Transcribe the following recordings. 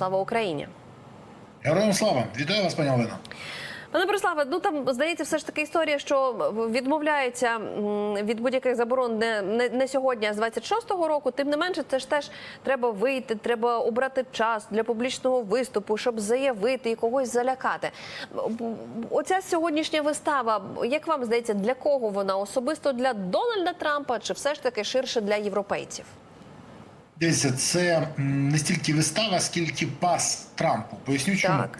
вами. Слава Україні! Героям слава! Вітаю вас, пані Олена. Пане Бориславе, ну там здається, все ж таки історія, що відмовляються від будь-яких заборон не, не, не сьогодні, а з 26-го року. Тим не менше, це ж теж треба вийти, треба обрати час для публічного виступу, щоб заявити і когось залякати. Оця сьогоднішня вистава, як вам здається, для кого вона особисто для Дональда Трампа, чи все ж таки ширше для європейців? Дивіться, це не стільки вистава, скільки пас Трампу. Поясню чому. Так.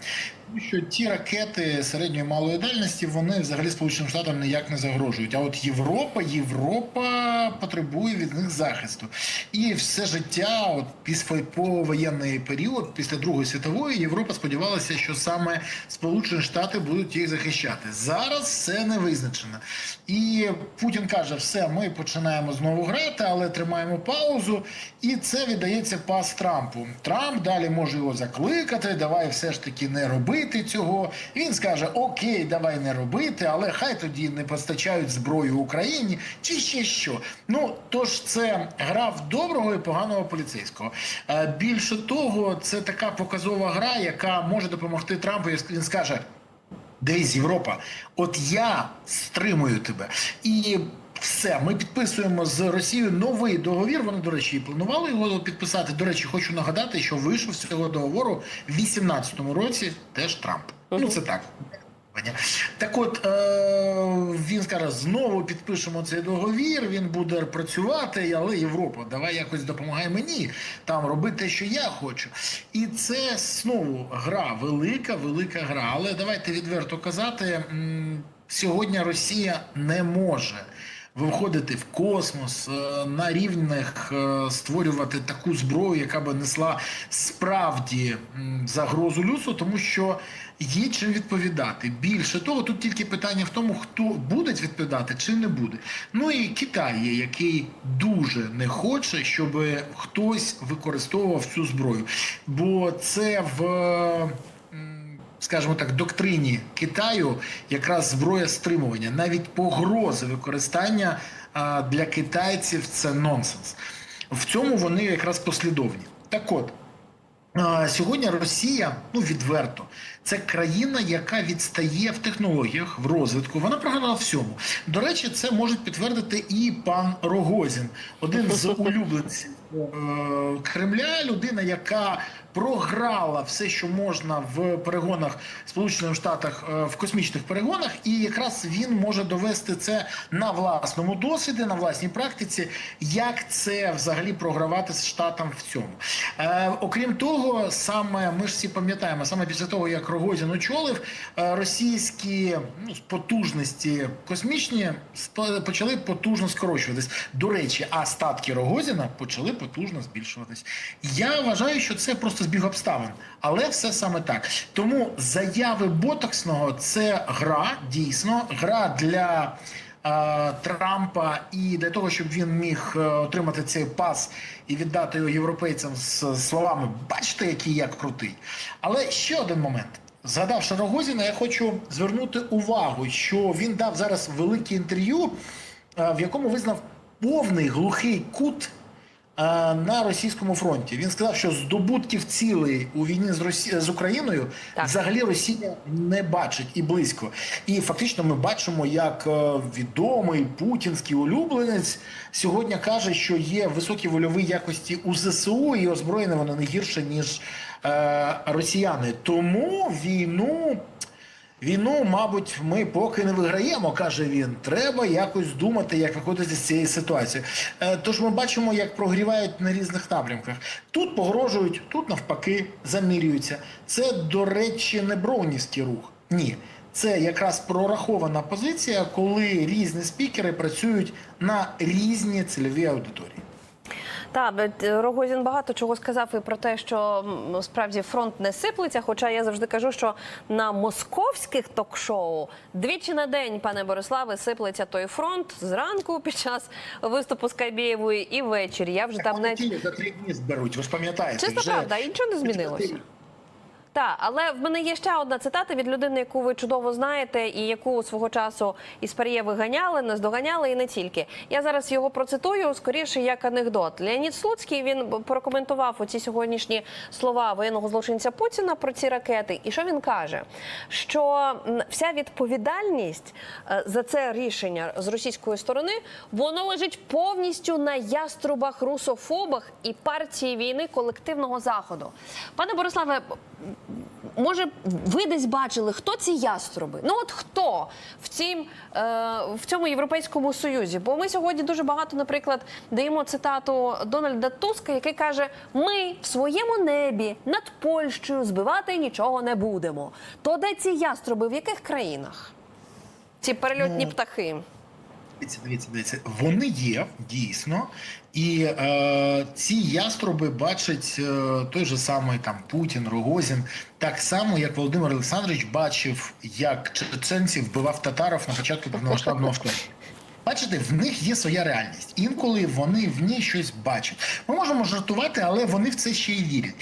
Що ті ракети середньої малої дальності вони взагалі Сполученим Штатам ніяк не загрожують. А от Європа, Європа потребує від них захисту. І все життя, от після воєнний період, після Другої світової, Європа сподівалася, що саме Сполучені Штати будуть їх захищати. Зараз це не визначено. І Путін каже: все, ми починаємо знову грати, але тримаємо паузу. І це віддається пас Трампу. Трамп далі може його закликати. Давай все ж таки не робити цього. Він скаже: Окей, давай не робити, але хай тоді не постачають зброю Україні чи ще що. Ну тож це гра в доброго і поганого поліцейського. Е, Більше того, це така показова гра, яка може допомогти Трампу. Він скаже. Дивись, Європа, от я стримую тебе. І все, ми підписуємо з Росією новий договір. Вони, до речі, і планували його підписати. До речі, хочу нагадати, що вийшов з цього договору в 18-му році теж Трамп. Ну, це так. Так от е- він скаже, знову підпишемо цей договір, він буде працювати, але Європа, давай якось допомагай мені там робити те, що я хочу. І це знову гра, велика, велика гра. Але давайте відверто казати, сьогодні Росія не може. Виходити в космос е, на рівнях е, створювати таку зброю, яка би несла справді загрозу людству, тому що є чим відповідати. Більше того, тут тільки питання в тому, хто буде відповідати чи не буде. Ну і Китай є, який дуже не хоче, щоб хтось використовував цю зброю, бо це в скажімо так, доктрині Китаю якраз зброя стримування, навіть погрози використання для китайців це нонсенс. В цьому вони якраз послідовні. Так от. Сьогодні Росія, ну відверто, це країна, яка відстає в технологіях, в розвитку. Вона програла всьому. До речі, це може підтвердити і пан Рогозін, один з улюбленців е, Кремля, людина, яка програла все, що можна в перегонах Сполучених Штатах е, в космічних перегонах, і якраз він може довести це на власному досвіді, на власній практиці, як це взагалі програвати з штатам в цьому. Е, окрім того, саме ми ж всі пам'ятаємо, саме після того, як Рогозін очолив, е, російські ну, потужності космічні почали потужно скорочуватись. До речі, а статки Рогозіна почали потужно збільшуватись. Я вважаю, що це просто збіг обставин, але все саме так. Тому заяви Ботоксного це гра, дійсно, гра для. е, Трампа і для того, щоб він міг е, отримати цей пас і віддати його європейцям з словами Бачите, який я крутий. Але ще один момент. Згадавши Рогозіна, я хочу звернути увагу, що він дав зараз велике інтерв'ю, е, в якому визнав повний глухий кут на російському фронті. Він сказав, що здобутків цілей у війні з Росі... з Україною Так. взагалі Росія не бачить і близько. І фактично ми бачимо, як е, відомий путінський улюбленець сьогодні каже, що є високі вольові якості у ЗСУ, і озброєні вони не гірше ніж е, росіяни. Тому війну. Війну, мабуть, ми поки не виграємо, каже він. Треба якось думати, як виходити з цієї ситуації. Е, Тож ми бачимо, як прогрівають на різних напрямках. Тут погрожують, тут навпаки замірюються. Це, до речі, не броунівський рух. Ні. Це якраз прорахована позиція, коли різні спікери працюють на різні цільові аудиторії. Так, бе- Рогозін багато чого сказав і про те, що справді фронт не сиплеться. Хоча я завжди кажу, що на московських ток-шоу двічі на день, пане Бориславе, сиплеться той фронт зранку під час виступу Скайбієвої і ввечері. Я вже там Вони не за три дні зберуть, ви ж пам'ятаєте. чиста вже правда, і нічого не змінилося. Так, але в мене є ще одна цитата від людини, яку ви чудово знаєте, і яку свого часу із Пар'є виганяли, наздоганяли і не тільки. Я зараз його процитую скоріше як анекдот. Леонід Слуцький він прокоментував оці сьогоднішні слова воєнного злочинця Путіна про ці ракети. І що він каже? Що вся відповідальність е, за це рішення з російської сторони воно лежить повністю на яструбах, русофобах і партії війни колективного заходу. Пане Бориславе, може, ви десь бачили, хто ці яструби? Ну от хто в цім е, в цьому європейському союзі? Бо ми сьогодні дуже багато, наприклад, даємо цитату Дональда Туска, який каже: Ми в своєму небі над Польщею збивати нічого не будемо. То де ці яструби? В яких країнах? Ці перельотні Ну, птахи. Дивіться, дивіться, дивіться. Вони є дійсно, і е, ці яструби бачать е, той же самий там Путін, Рогозін, так само як Володимир Олександрович бачив, як чеченців вбивав татаров на початку повномасштабного вторгнення. Бачите, в них є своя реальність. Інколи вони в ній щось бачать. Ми можемо жартувати, але вони в це ще й вірять.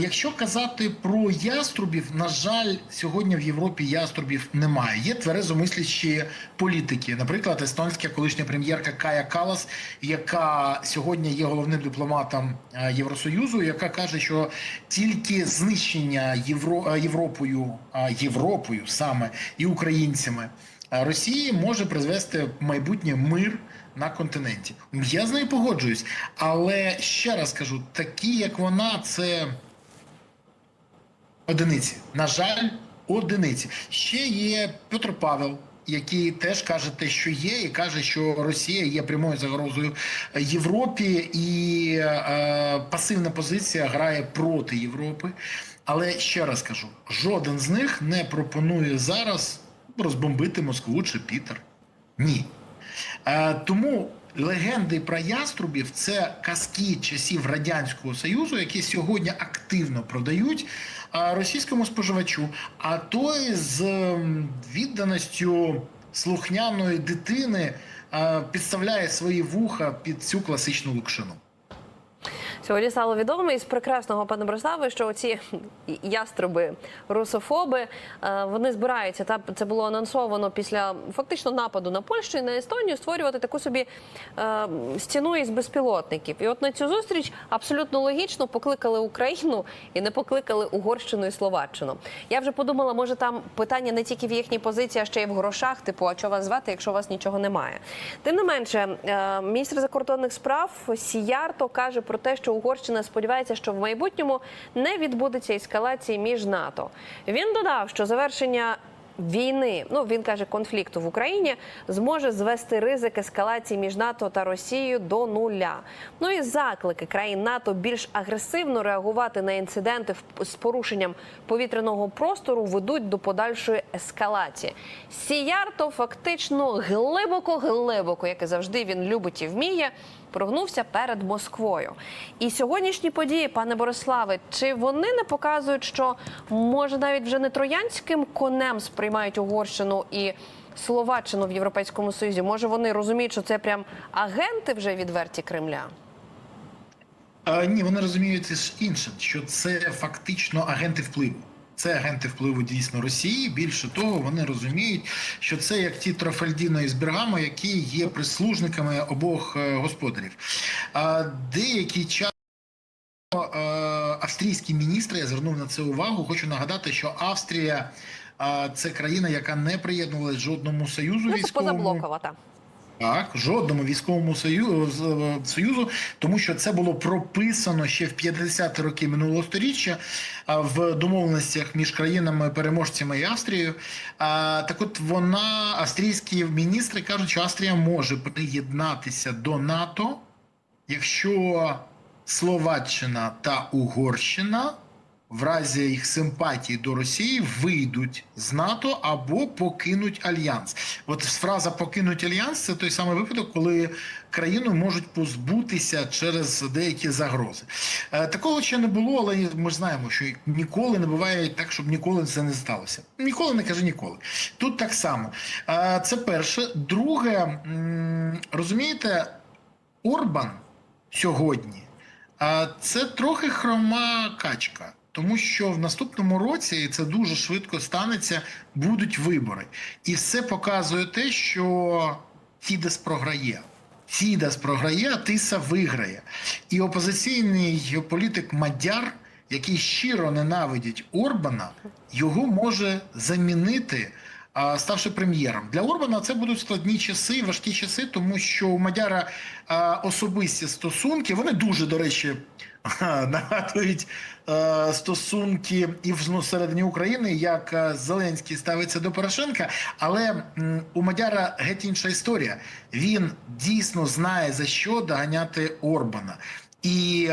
Якщо казати про яструбів, на жаль, сьогодні в Європі яструбів немає. Є тверезомислячі політики. Наприклад, естонська колишня прем'єрка Кая Калас, яка сьогодні є головним дипломатом е, Євросоюзу, яка каже, що тільки знищення Євро, Європою, Європою саме і українцями. Росії може призвести майбутнє мир на континенті. Я з нею погоджуюсь, але ще раз кажу: такі, як вона, це одиниці. На жаль, одиниці. Ще є Петр Павел. Який теж каже те, що є, і каже, що Росія є прямою загрозою Європі, і е, пасивна позиція грає проти Європи. Але ще раз кажу: жоден з них не пропонує зараз розбомбити Москву чи Пітер. Ні. Е, тому легенди про яструбів це казки часів Радянського Союзу, які сьогодні активно продають е, російському споживачу. А той з відданістю слухняної дитини е, підставляє свої вуха під цю класичну лукшину. Сьогодні стало відомо із прекрасного пана Борислава, що ці яструби русофоби е, вони збираються. Та це було анонсовано після фактично нападу на Польщу і на Естонію створювати таку собі е, стіну із безпілотників. І от на цю зустріч абсолютно логічно покликали Україну і не покликали Угорщину і Словаччину. Я вже подумала, може там питання не тільки в їхній позиції, а ще й в грошах. Типу, а що вас звати, якщо у вас нічого немає. Тим не менше, е, міністр закордонних справ Сіярто каже про те, що Угорщина сподівається, що в майбутньому не відбудеться ескалації між НАТО. Він додав, що завершення. Війни, ну він каже, конфлікту в Україні зможе звести ризик ескалації між НАТО та Росією до нуля. Ну і заклики країн НАТО більш агресивно реагувати на інциденти з порушенням повітряного простору ведуть до подальшої ескалації. Сіярто фактично глибоко, глибоко, як і завжди, він любить і вміє прогнувся перед Москвою. І сьогоднішні події, пане Бориславе, чи вони не показують, що може навіть вже не троянським конем сприймають Угорщину і Словаччину в Європейському Союзі? Може вони розуміють, що це прям агенти вже відверті Кремля? А, ні, вони розуміють ж інше, що це фактично агенти впливу. Це агенти впливу дійсно Росії. Більше того, вони розуміють, що це як ті Трофальдіно із Бергамо, які є прислужниками обох е, господарів. А деякий час. е, Австрійські міністри, я звернув на це увагу. Хочу нагадати, що Австрія це країна, яка не приєднувалась жодному союзу Ну, це позаблокова, так. Так, жодному військовому союзу, союзу, тому що це було прописано ще в 50-ті роки минулого століття а, в домовленостях між країнами переможцями і Австрією. Так от вона, австрійські міністри кажуть, що Австрія може приєднатися до НАТО, якщо Словаччина та Угорщина в разі їх симпатії до Росії вийдуть з НАТО або покинуть альянс. От фраза покинуть альянс це той самий випадок, коли країну можуть позбутися через деякі загрози. Е, Такого ще не було, але ми знаємо, що ніколи не буває так, щоб ніколи це не сталося. Ніколи не кажи ніколи. Тут так само. Е, Це перше. Друге, розумієте, Орбан сьогодні. Це трохи хрома качка. Тому що в наступному році, і це дуже швидко станеться, будуть вибори. І все показує те, що Фідес програє. Фідес програє, а Тиса виграє. І опозиційний політик Мадяр, який щиро ненавидить Орбана, його може замінити. Ставши прем'єром для Орбана, це будуть складні часи, важкі часи, тому що у Мадяра особисті стосунки. Вони дуже, до речі, нагадують стосунки і ну, України, як Зеленський ставиться до Порошенка. Але у Мадяра геть інша історія. Він дійсно знає за що доганяти Орбана, і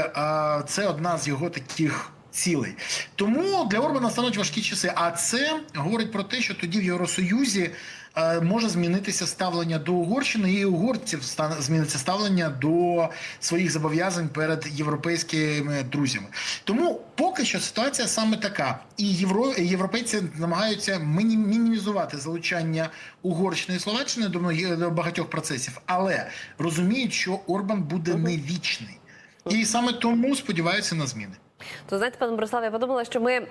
це одна з його таких. Цілей тому для Орбана стануть важкі часи. А це говорить про те, що тоді в Євросоюзі е, може змінитися ставлення до Угорщини, і угорців стане зміниться ставлення до своїх зобов'язань перед європейськими друзями. Тому поки що ситуація саме така, і євро, європейці намагаються мінімізувати залучання Угорщини і Словаччини до, до багатьох процесів, але розуміють, що Орбан буде не вічний, і саме тому сподіваються на зміни. То знаєте, пане Бориславе, я подумала, що ми е,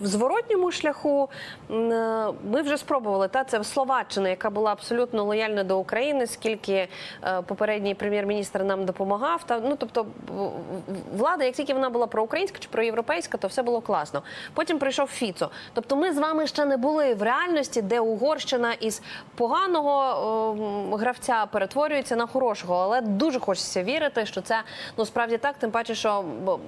в зворотньому шляху е, ми вже спробували. Та це Словаччина, яка була абсолютно лояльна до України, скільки е, попередній прем'єр-міністр нам допомагав. Та ну тобто в- в- влада, як тільки вона була проукраїнська чи проєвропейська, то все було класно. Потім прийшов Фіцо. Тобто, ми з вами ще не були в реальності, де Угорщина із поганого е, гравця перетворюється на хорошого, але дуже хочеться вірити, що це ну справді так. Тим паче, що б-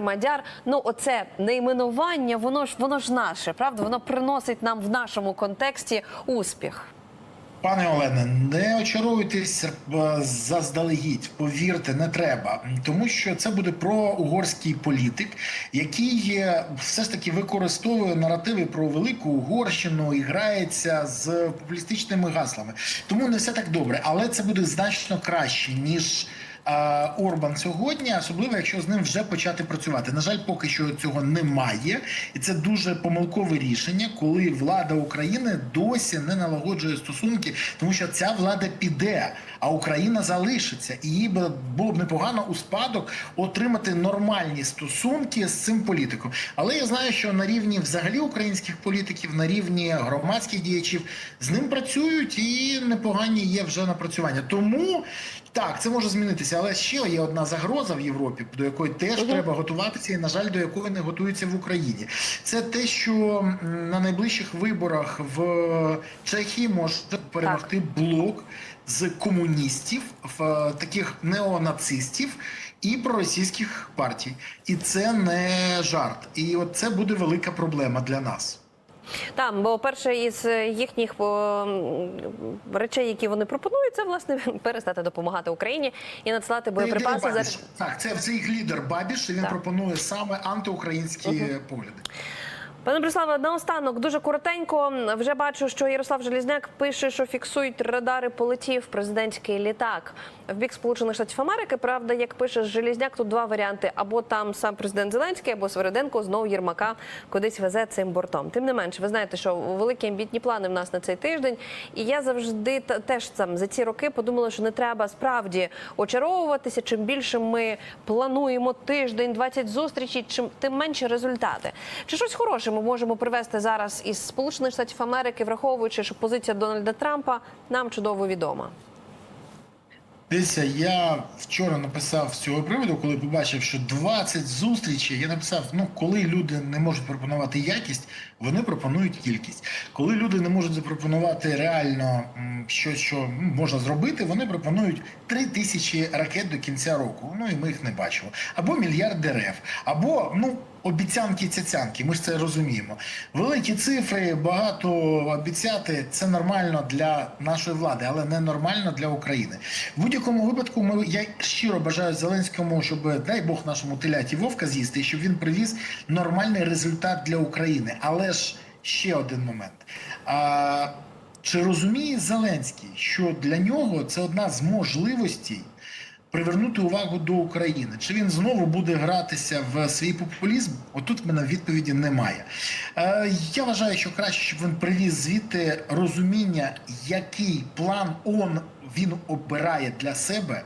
Мадяр, Мадяр, ну оце найменування, воно ж воно ж наше, правда? Воно приносить нам в нашому контексті успіх. Пане Олене, не очаруйтесь е, заздалегідь, повірте, не треба, тому що це буде про угорський політик, який все ж таки використовує наративи про велику Угорщину і грається з популістичними гаслами. Тому не все так добре, але це буде значно краще ніж. Орбан сьогодні, особливо якщо з ним вже почати працювати. На жаль, поки що цього немає, і це дуже помилкове рішення, коли влада України досі не налагоджує стосунки, тому що ця влада піде, а Україна залишиться, і їй було б непогано у спадок отримати нормальні стосунки з цим політиком. Але я знаю, що на рівні взагалі українських політиків, на рівні громадських діячів з ним працюють і непогані є вже напрацювання. Тому так, це може змінитися, але ще є одна загроза в Європі, до якої теж треба готуватися, і на жаль, до якої не готуються в Україні. Це те, що на найближчих виборах в Чехії може перемогти блок з комуністів, в е, таких неонацистів. І проросійських партій, і це не жарт. І от це буде велика проблема для нас. Там, бо перше із їхніх речей, які вони пропонують, це власне перестати допомагати Україні і надсилати боєприпаси за Так, це, це їх лідер Бабіш, і він Так. пропонує саме антиукраїнські погляди. Пане Бориславе, наостанок дуже коротенько. Вже бачу, що Ярослав Желізняк пише, що фіксують радари полетів президентський літак в бік Сполучених Штатів Америки. Правда, як пише Желізняк, тут два варіанти: або там сам президент Зеленський, або Свериденко знову Єрмака кудись везе цим бортом. Тим не менше, ви знаєте, що великі амбітні плани в нас на цей тиждень. І я завжди теж там за ці роки подумала, що не треба справді очаровуватися. Чим більше ми плануємо тиждень, 20 зустрічей, чим тим менші результати. Чи щось хороше ми можемо привести зараз із Сполучених Штатів Америки, враховуючи, що позиція Дональда Трампа нам чудово відома. Дивіться, я вчора написав з цього приводу, коли побачив, що 20 зустрічей. Я написав: ну коли люди не можуть пропонувати якість, вони пропонують кількість. Коли люди не можуть запропонувати реально щось, що можна зробити, вони пропонують 3 тисячі ракет до кінця року. Ну і ми їх не бачимо. Або мільярд дерев, або ну. Обіцянки цяцянки, ми ж це розуміємо. Великі цифри, багато обіцяти це нормально для нашої влади, але не нормально для України. В будь-якому випадку, ми я щиро бажаю Зеленському, щоб дай Бог нашому теляті вовка з'їсти, щоб він привіз нормальний результат для України. Але ж ще один момент. А, чи розуміє Зеленський, що для нього це одна з можливостей? привернути увагу до України. Чи він знову буде гратися в свій популізм? Отут в мене відповіді немає. Е, я вважаю, що краще, щоб він привіз звідти розуміння, який план он він обирає для себе,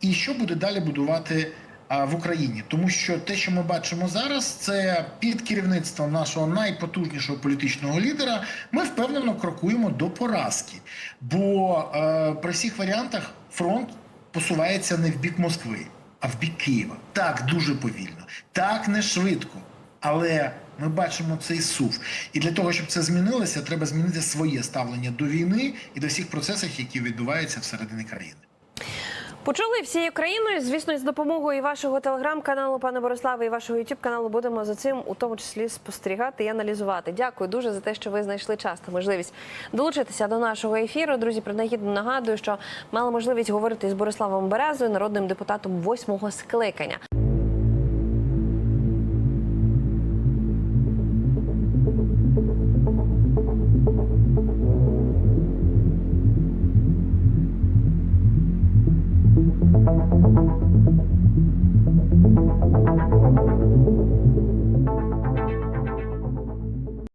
і що буде далі будувати а, в Україні, тому що те, що ми бачимо зараз, це під керівництвом нашого найпотужнішого політичного лідера. Ми впевнено крокуємо до поразки. Бо е, при всіх варіантах фронт посувається не в бік Москви, а в бік Києва. Так дуже повільно, так не швидко. Але ми бачимо цей сув. І для того, щоб це змінилося, треба змінити своє ставлення до війни і до всіх процесів, які відбуваються всередині країни. Почули всією країною. Звісно, з допомогою вашого телеграм-каналу, пане Бориславе, і вашого ютуб каналу будемо за цим у тому числі спостерігати і аналізувати. Дякую дуже за те, що ви знайшли час та можливість долучитися до нашого ефіру. Друзі, принагідно нагадую, що мали можливість говорити з Бориславом Березою, народним депутатом восьмого скликання.